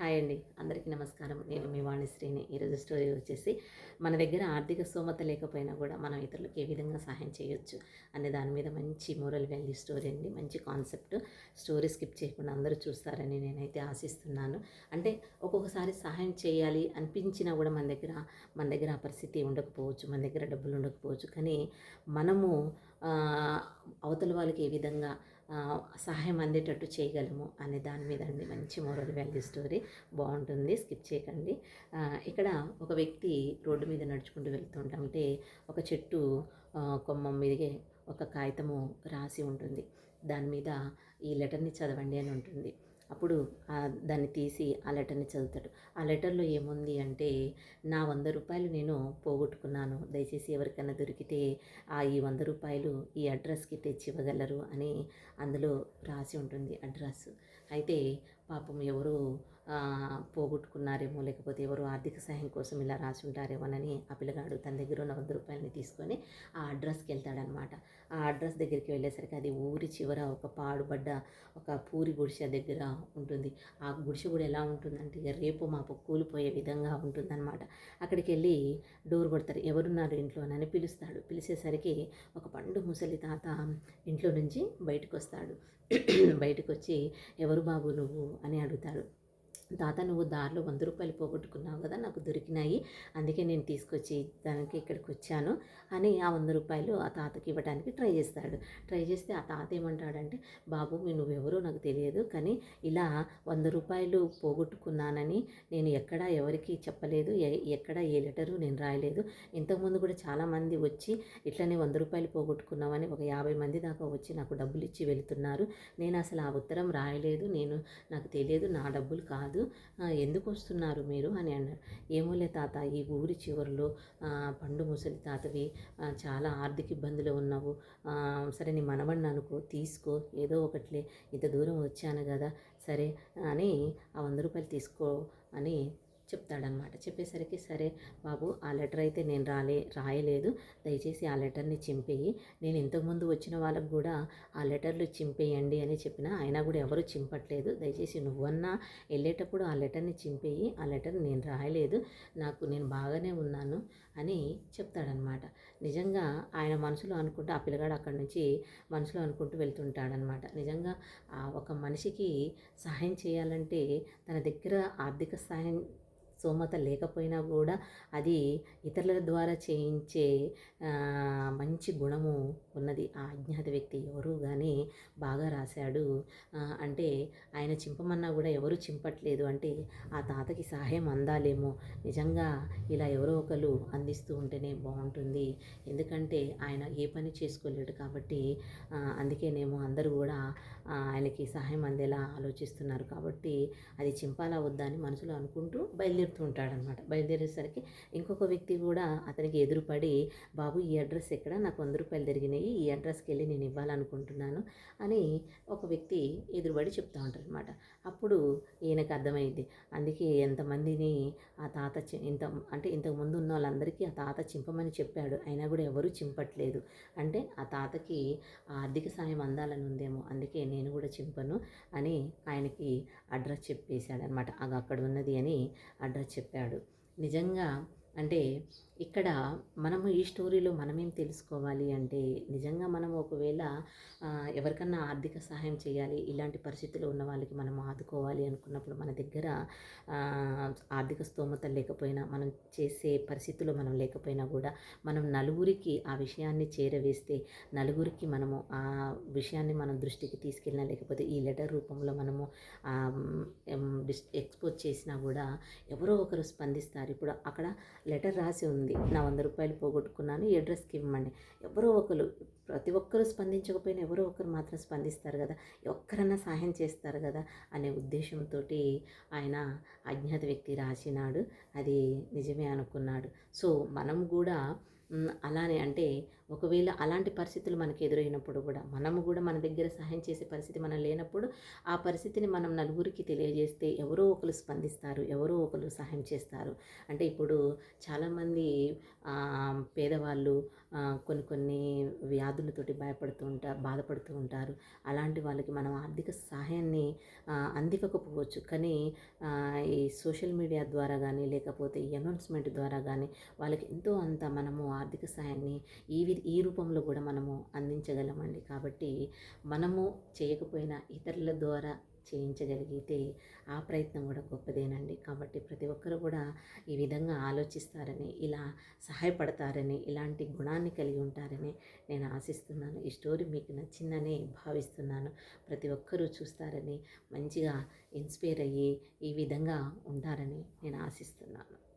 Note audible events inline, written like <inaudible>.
Hi అండి. అందరికీ నమస్కారం. నేను మీ వాణిశ్రీని. ఈరోజు స్టోరీ వచ్చేసి మన దగ్గర ఆర్థిక స్తోమత లేకపోయినా కూడా మనం ఇతరులకు ఏ విధంగా సహాయం చేయొచ్చు అనే దాని మీద మంచి మోరల్ వాల్యూ స్టోరీ అండి. మంచి కాన్సెప్ట్ స్టోరీ స్కిప్ చేయకుండా అందరూ చూస్తారని నేనైతే ఆశిస్తున్నాను. అంటే ఒక్కొక్కసారి సహాయం చేయాలి అనిపించినా కూడా మన దగ్గర మన దగ్గర ఆ పరిస్థితి ఉండకపోవచ్చు మన దగ్గర డబ్బులు ఉండకపోవచ్చు. కానీ మనము అవతల వాళ్ళకి ఏ విధంగా సహాయం అందేటట్టు చేయగలము అనే దాని మీద అండి మంచి మోరల్ వాల్యూ స్టోరీ బాగుంటుంది. స్కిప్ చేయకండి. ఇక్కడ ఒక వ్యక్తి రోడ్డు మీద నడుచుకుంటూ వెళ్తుంటే ఒక చెట్టు కొమ్మం కొమ్మ మీదే ఒక కాగితము రాసి ఉంటుంది. దాని మీద ఈ లెటర్ని చదవండి అని ఉంటుంది. అప్పుడు దాన్ని తీసి ఆ లెటర్ని చదువుతాడు. ఆ లెటర్లో ఏముంది అంటే నా వంద రూపాయలు నేను పోగొట్టుకున్నాను. దయచేసి ఎవరికైనా దొరికితే ఆ ఈ వంద రూపాయలు ఈ అడ్రస్కి తెచ్చి ఇవ్వగలరు అని అందులో రాసి ఉంటుంది అడ్రస్. అయితే పాపం ఎవరు పోగొట్టుకున్నారేమో లేకపోతే ఎవరు ఆర్థిక సహాయం కోసం ఇలా రాసి ఉంటారేమోనని ఆ పిల్లగాడు తన దగ్గర ఉన్న వంద రూపాయలని తీసుకొని ఆ అడ్రస్కి వెళ్తాడనమాట. ఆ అడ్రస్ దగ్గరికి వెళ్ళేసరికి అది ఊరి చివర ఒక పాడుబడ్డ ఒక పూరి గుడిసె దగ్గర ఉంటుంది. ఆ గుడిసె కూడా ఎలా ఉంటుందంటే రేపు మాపు కూలిపోయే విధంగా ఉంటుందన్నమాట అక్కడికి వెళ్ళి డోర్ కొడతారు. ఎవరున్నారు ఇంట్లో అని పిలుస్తాడు. పిలిచేసరికి ఒక పండు ముసలి తాత ఇంట్లో నుంచి బయటకు వస్తాడు <clears throat> బయటకు వచ్చి ఎవరు బాబు నువ్వు? అని అడుగుతాడు. తాత నువ్వు దారిలో వంద రూపాయలు పోగొట్టుకున్నావు కదా నాకు దొరికినాయి. అందుకే నేను తీసుకొచ్చి దానికి ఇక్కడికి వచ్చాను అని ఆ వంద రూపాయలు ఆ తాతకి ఇవ్వడానికి ట్రై చేస్తాడు. ట్రై చేస్తే ఆ తాత ఏమంటాడంటే బాబు నువ్వెవరో నాకు తెలియదు కానీ ఇలా వంద రూపాయలు పోగొట్టుకున్నానని నేను ఎక్కడా ఎవరికి చెప్పలేదు ఎక్కడ ఏ లెటరు నేను రాయలేదు. ఇంతకుముందు కూడా చాలామంది వచ్చి ఇట్లనే వంద రూపాయలు పోగొట్టుకున్నామని ఒక యాభై మంది దాకా వచ్చి నాకు డబ్బులు ఇచ్చి వెళ్తున్నారు. నేను అసలు ఆ ఉత్తరం రాయలేదు నేను నాకు తెలియదు నా డబ్బులు కాదు కాదు ఎందుకు వస్తున్నారు మీరు? అని అన్నారు. ఏమోలే తాత ఈ ఊరి చివరిలో పండు ముసలి తాతవి చాలా ఆర్థిక ఇబ్బందులు ఉన్నావు. సరే నీ మనవణ్ణి అనుకో తీసుకో ఏదో ఒకట్లే. ఇంత దూరం వచ్చాను కదా సరే అని ఆ వంద రూపాయలు తీసుకో అని చెప్తాడనమాట. చెప్పేసరికి సరే బాబు ఆ లెటర్ అయితే నేను రాలే రాయలేదు. దయచేసి ఆ లెటర్ని చింపేయి. నేను ఇంతకుముందు వచ్చిన వాళ్ళకు కూడా ఆ లెటర్లు చింపేయండి అని చెప్పిన అయినా కూడా ఎవరు చింపట్లేదు. దయచేసి నువ్వన్నా వెళ్ళేటప్పుడు ఆ లెటర్ని చింపేయి ఆ లెటర్ నేను రాయలేదు నాకు నేను బాగానే ఉన్నాను అని చెప్తాడనమాట. నిజంగా ఆయన మనసులో అనుకుంటూ ఆ పిల్లగాడు అక్కడి నుంచి మనసులో అనుకుంటూ వెళ్తుంటాడనమాట. నిజంగా ఆ ఒక మనిషికి సహాయం చేయాలంటే తన దగ్గర ఆర్థిక సహాయం స్తోమత లేకపోయినా కూడా అది ఇతరుల ద్వారా చేయించే మంచి గుణము ఉన్నది. ఆ అజ్ఞాత వ్యక్తి ఎవరు కానీ బాగా రాశాడు. అంటే ఆయన చింపమన్నా కూడా ఎవరు చింపట్లేదు. అంటే ఆ తాతకి సహాయం అందాలేమో. నిజంగా ఇలా ఎవరో ఒకరు అందిస్తూ ఉంటేనే బాగుంటుంది. ఎందుకంటే ఆయన ఏ పని చేసుకోలేడు కాబట్టి అందుకేనేమో అందరూ కూడా ఆయనకి సహాయం అందేలా ఆలోచిస్తున్నారు. కాబట్టి అది చింపాలా వద్దా అని మనసులో అనుకుంటూ బయలుదేరుతూ ఉంటాడనమాట. బయలుదేరేసరికి ఇంకొక వ్యక్తి కూడా అతనికి ఎదురుపడి బాబు ఈ అడ్రస్ ఎక్కడ? నాకు వంద రూపాయలు జరిగినాయి ఈ అడ్రస్కి వెళ్ళి నేను ఇవ్వాలనుకుంటున్నాను అని ఒక వ్యక్తి ఎదురుపడి చెప్తూ ఉంటారు అనమాట అప్పుడు ఈయనకు అర్థమైంది. అందుకే ఎంతమందిని ఆ తాత ఇంత అంటే ఇంతకు ముందు ఉన్న వాళ్ళందరికీ ఆ తాత చింపమని చెప్పాడు. అయినా కూడా ఎవరు చింపట్లేదు. అంటే ఆ తాతకి ఆ ఆర్థిక సాయం అందాలని ఉందేమో అందుకే నేను కూడా చింపను అని ఆయనకి అడ్రస్ చెప్పేశాడనమాట. అక్కడ ఉన్నది అని అడ్రస్ చెప్పాడు. నిజంగా అంటే ఇక్కడ మనము ఈ స్టోరీలో మనమేం తెలుసుకోవాలి అంటే నిజంగా మనం ఒకవేళ ఎవరికన్నా ఆర్థిక సహాయం చేయాలి ఇలాంటి పరిస్థితుల్లో ఉన్న వాళ్ళకి మనం ఆదుకోవాలి అనుకున్నప్పుడు మన దగ్గర ఆర్థిక స్తోమత లేకపోయినా మనం చేసే పరిస్థితుల్లో మనం లేకపోయినా కూడా మనం నలుగురికి ఆ విషయాన్ని చేరవేస్తే నలుగురికి మనము ఆ విషయాన్ని మనం దృష్టికి తీసుకెళ్ళినా లేకపోతే ఈ లెటర్ రూపంలో మనము డిస్ ఎక్స్పోజ్ చేసినా కూడా ఎవరో ఒకరు స్పందిస్తారు. ఇప్పుడు అక్కడ లెటర్ రాసి ఉంది. నా వంద రూపాయలు పోగొట్టుకున్నాను. ఈ అడ్రస్కి ఇవ్వమండి. ఎవరో ఒకరు ప్రతి ఒక్కరు స్పందించకపోయినా ఎవరో ఒకరు మాత్రం స్పందిస్తారు కదా. ఒక్కరన్నా సహాయం చేస్తారు కదా అనే ఉద్దేశంతో ఆయన అజ్ఞాత వ్యక్తి రాసినాడు. అది నిజమే అనుకున్నాడు. సో మనం కూడా అలానే అంటే ఒకవేళ అలాంటి పరిస్థితులు మనకు ఎదురైనప్పుడు కూడా మనము కూడా మన దగ్గర సహాయం చేసే పరిస్థితి మనం లేనప్పుడు ఆ పరిస్థితిని మనం నలుగురికి తెలియజేస్తే ఎవరో ఒకరు స్పందిస్తారు ఎవరో ఒకరు సహాయం చేస్తారు. అంటే ఇప్పుడు చాలామంది పేదవాళ్ళు కొన్ని కొన్ని వ్యాధులతోటి భయపడుతూ ఉంటారు బాధపడుతూ ఉంటారు. అలాంటి వాళ్ళకి మనం ఆర్థిక సహాయాన్ని అందివ్వకపోవచ్చు. కానీ ఈ సోషల్ మీడియా ద్వారా కానీ లేకపోతే ఈ అనౌన్స్మెంట్ ద్వారా కానీ వాళ్ళకి ఎంతో అంత మనము ఆర్థిక సహాయాన్ని ఈ ఈ రూపంలో కూడా మనము అందించగలమండి. కాబట్టి మనము చేయకపోయినా ఇతరుల ద్వారా చేయించగలిగితే ఆ ప్రయత్నం కూడా గొప్పదేనండి. కాబట్టి ప్రతి ఒక్కరు కూడా ఈ విధంగా ఆలోచిస్తారని ఇలా సహాయపడతారని ఇలాంటి గుణాన్ని కలిగి ఉంటారని నేను ఆశిస్తున్నాను. ఈ స్టోరీ మీకు నచ్చిందని భావిస్తున్నాను. ప్రతి ఒక్కరూ చూస్తారని మంచిగా ఇన్స్పైర్ అయ్యి ఈ విధంగా ఉంటారని నేను ఆశిస్తున్నాను.